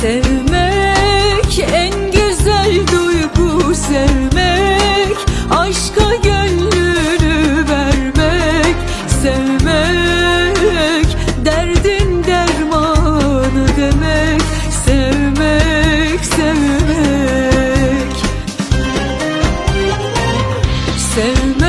Sevmek en güzel duygu sevmek Aşka gönlünü vermek Sevmek derdin dermanı demek Sevmek sevmek. Sevmek